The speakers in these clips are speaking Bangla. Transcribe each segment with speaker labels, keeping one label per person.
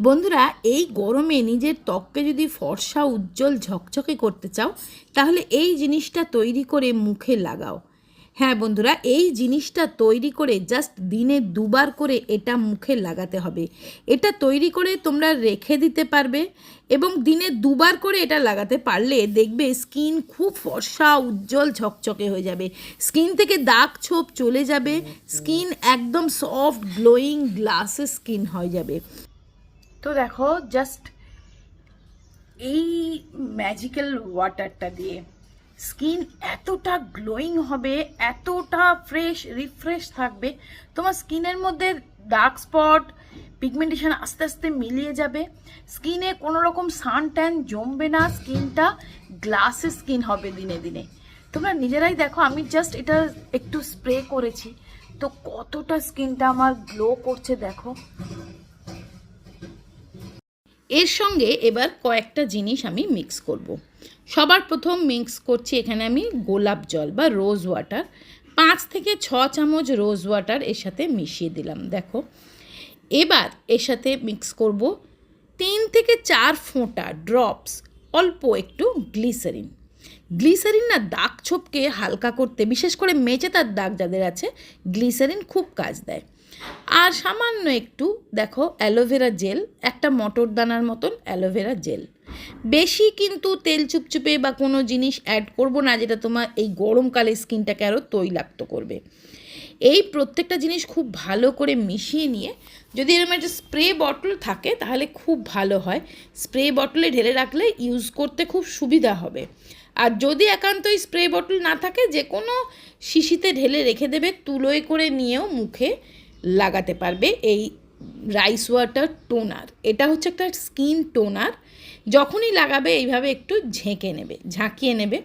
Speaker 1: বন্ধুরা, এই গরমে নিজের ত্বককে যদি ফর্সা, উজ্জ্বল, ঝকঝকে করতে চাও, তাহলে এই জিনিসটা তৈরি করে মুখে লাগাও। হ্যাঁ বন্ধুরা, এই জিনিসটা তৈরি করে জাস্ট দিনে দুবার করে এটা মুখে লাগাতে হবে। এটা তৈরি করে তোমরা রেখে দিতে পারবে এবং দিনে দুবার করে এটা লাগাতে পারলে দেখবে স্কিন খুব ফর্সা, উজ্জ্বল, ঝকঝকে হয়ে যাবে। স্কিন থেকে দাগ ছোপ চলে যাবে, স্কিন একদম সফট, গ্লোয়িং গ্লাসের স্কিন হয়ে যাবে। তো দেখো জাস্ট এই ম্যাজিক্যাল ওয়াটারটা দিয়ে স্কিন এতটা গ্লোয়িং হবে, এতটা ফ্রেশ রিফ্রেশ থাকবে, তোমার স্কিনের মধ্যে ডার্ক স্পট পিগমেন্টেশন আস্তে আস্তে মিলিয়ে যাবে। স্কিনে কোনো রকম সান ট্যান জমবে না, স্কিনটা গ্লাসে স্কিন হবে দিনে দিনে। তোমরা নিজেরাই দেখো, আমি জাস্ট এটা একটু স্প্রে করেছি। তো কতটা স্কিনটা আমার গ্লো করছে দেখো। এর সঙ্গে এবার কয়েকটা জিনিস আমি মিক্স করব। সবার প্রথম মিক্স করছি এখানে আমি গোলাপ জল বা রোজ ওয়াটার পাঁচ থেকে ছ চামচ রোজ ওয়াটার এর সাথে মিশিয়ে দিলাম, দেখো। এবার এর সাথে মিক্স করব তিন থেকে চার ফোঁটা ড্রপস অল্প একটু গ্লিসারিন গ্লিসারিন না দাগ ছোপকে হালকা করতে, বিশেষ করে মেচে তার দাগ যাদের আছে গ্লিসারিন খুব কাজ দেয়। আর সামান্য একটু, দেখো অ্যালোভেরা জেল একটা মটর দানার মতন অ্যালোভেরা জেল বেশি কিন্তু তেল চুপচুপে বা কোনো জিনিস অ্যাড করব না, যেটা তোমার এই গরমকালে স্কিনটাকে আরও তৈলাক্ত করবে। এই প্রত্যেকটা জিনিস খুব ভালো করে মিশিয়ে নিয়ে, যদি এরকম একটা স্প্রে বটল থাকে, তাহলে খুব ভালো হয়। স্প্রে বটলে ঢেলে রাখলে ইউজ করতে খুব সুবিধা হবে। আর যদি একান্তই স্প্রে বটল না থাকে যে কোনো শিশিতে ঢেলে রেখে দেবে, তুলোয় করে নিয়েও মুখে লাগাতে পারবে এই রাইস ওয়াটার টোনার এটা হচ্ছে একটা স্কিন টোনার যখনই লাগাবে এইভাবে একটু ঝেঁকে নেবে, ঝাঁকিয়ে নেবে।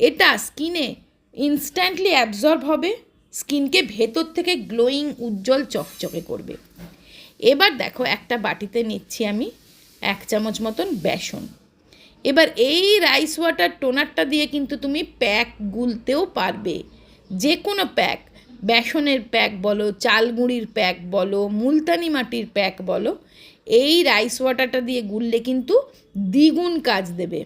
Speaker 1: এটা স্কিনে ইনস্ট্যান্টলি অ্যাবজর্ব হবে স্কিনকে ভেতর থেকে গ্লোয়িং উজ্জ্বল, চকচকে করবে। এবার দেখো একটা বাটিতে নিচ্ছি আমি এক চামচ মতন বেসন। এবার এই রাইস ওয়াটার টোনারটা দিয়ে কিন্তু তুমি প্যাক গুলতেও পারবে যে কোনো প্যাক বেসনের প্যাক বলো, চালগুঁড়ির প্যাক বলো, মুলতানি মাটির প্যাক বলো, এই রাইস ওয়াটারটা দিয়ে গুললে কিন্তু দ্বিগুণ কাজ দেবে।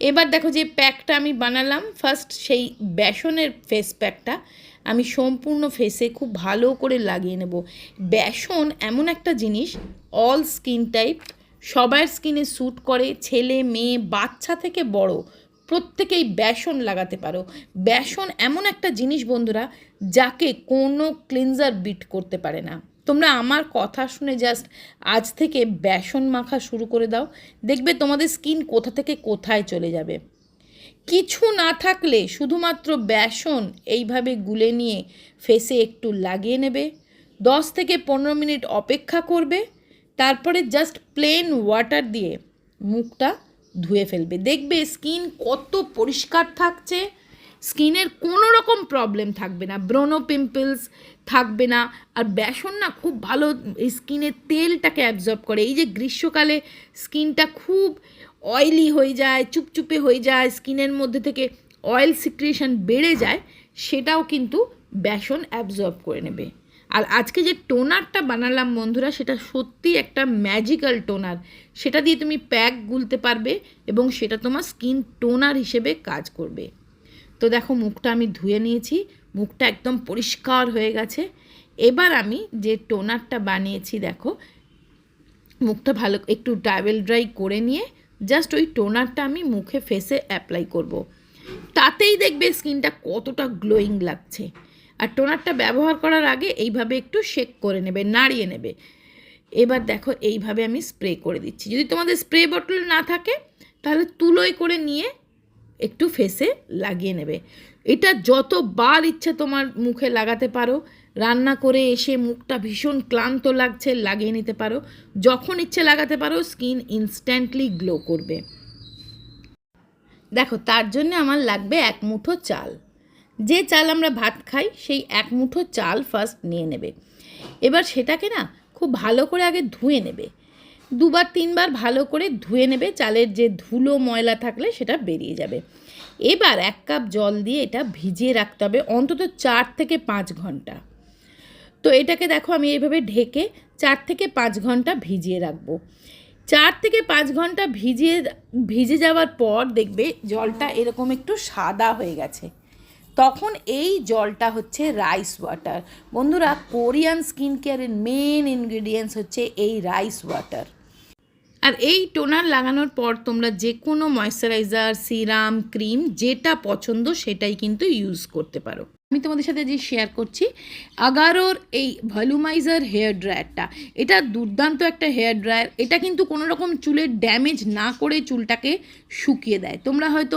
Speaker 1: এবার দেখো যে প্যাকটা আমি বানালাম ফার্স্ট সেই বেসনের ফেস প্যাকটা আমি সম্পূর্ণ ফেসে খুব ভালো করে লাগিয়ে নেব। বেসন এমন একটা জিনিস অল স্কিন টাইপ সবার স্কিনে স্যুট করে, ছেলে, মেয়ে, বাচ্চা থেকে বড় প্রত্যেকেই বেসন লাগাতে পারো। বেসন এমন একটা জিনিস বন্ধুরা, যাকে কোনো ক্লিনজার বিট করতে পারে না। তোমরা আমার কথা শুনে জাস্ট আজ থেকে বেসন মাখা শুরু করে দাও। দেখবে তোমাদের স্কিন কোথা থেকে কোথায় চলে যাবে। কিছু না থাকলে শুধুমাত্র বেসন এইভাবে গুলে নিয়ে ফেসে একটু লাগিয়ে নেবে। দশ থেকে পনেরো মিনিট অপেক্ষা করবে। তারপরে জাস্ট প্লেন ওয়াটার দিয়ে মুখটা ধুয়ে ফেলবে। দেখবে স্কিন কত পরিষ্কার থাকছে, স্কিনের কোনো রকম প্রবলেম থাকবে না। ব্রোনো পিম্পলস থাকবে না, আর বেসন না খুব ভালো স্কিনের তেলটাকে অ্যাবজর্ব করে। এই যে গ্রীষ্মকালে স্কিনটা খুব অয়েলি হয়ে যায়, চুপচুপে হয়ে যায়, স্কিনের মধ্যে থেকে অয়েল সিক্রিয়েশন বেড়ে যায়, সেটাও কিন্তু বেসন অ্যাবজর্ব করে নেবে। আর আজকে যে টোনারটা বানালাম বন্ধুরা, সেটা সত্যি একটা ম্যাজিক্যাল টোনার। সেটা দিয়ে তুমি প্যাক গুলতে পারবে এবং সেটা তোমার স্কিন টোনার হিসেবে কাজ করবে। তো দেখো, মুখটা আমি ধুয়ে নিয়েছি, মুখটা একদম পরিষ্কার হয়ে গেছে। এবার আমি যে টোনারটা বানিয়েছি, দেখো, মুখটা ভালো একটু ট্রাভেল ড্রাই করে নিয়ে জাস্ট ওই টোনারটা আমি মুখে ফেসে অ্যাপ্লাই করব। তাতেই দেখবে স্কিনটা কতটা গ্লোয়িং লাগছে। আর টোনারটা ব্যবহার করার আগে এইভাবে একটু শেক করে নেবে, নাড়িয়ে নেবে। এবার দেখো এইভাবে আমি স্প্রে করে দিচ্ছি। যদি তোমাদের স্প্রে বটল না থাকে, তাহলে তুলোয় করে নিয়ে একটু ফেসে লাগিয়ে নেবে। এটা যতবার ইচ্ছে তোমার মুখে লাগাতে পারো, রান্না করে এসে মুখটা ভীষণ ক্লান্ত লাগছে, লাগিয়ে নিতে পারো। যখন ইচ্ছে লাগাতে পারো, স্কিন ইনস্ট্যান্টলি গ্লো করবে। দেখো, তার জন্য আমার লাগবে এক মুঠো চাল। যে চাল আমরা ভাত খাই, সেই এক মুঠো চাল ফার্স্ট নিয়ে নেবে। এবার সেটাকে না খুব ভালো করে আগে ধুয়ে নেবে। দুবার, তিনবার ভালো করে ধুয়ে নেবে, চালের যে ধুলো ময়লা থাকলে সেটা বেরিয়ে যাবে। এবার এক কাপ জল দিয়ে এটা ভিজিয়ে রাখতে হবে অন্তত চার থেকে পাঁচ ঘণ্টা। তো এটাকে দেখো আমি এইভাবে ঢেকে চার থেকে পাঁচ ঘণ্টা ভিজিয়ে রাখব। চার থেকে পাঁচ ঘণ্টা ভিজিয়ে, ভিজে যাওয়ার পর দেখবে জলটা এরকম একটু সাদা হয়ে গেছে। তখন এই জলটা হচ্ছে রাইস ওয়াটার বন্ধুরা, কোরিয়ান স্কিন কেয়ারের মেন ইনগ্রিডিয়েন্টস হচ্ছে এই রাইস ওয়াটার আর এই টোনার লাগানোর পর তোমরা যে কোনো ময়শ্চারাইজার সিরাম ক্রিম যেটা পছন্দ সেটাই কিন্তু ইউজ করতে পারো। আমি তোমাদের সাথে যে শেয়ার করছি, আগারোর এই ভলিউমাইজার হেয়ার ড্রায়ারটা এটা দুর্দান্ত একটা হেয়ার ড্রায়ার এটা কিন্তু কোনো রকম চুলের ড্যামেজ না করে চুলটাকে শুকিয়ে দেয়। তোমরা হয়তো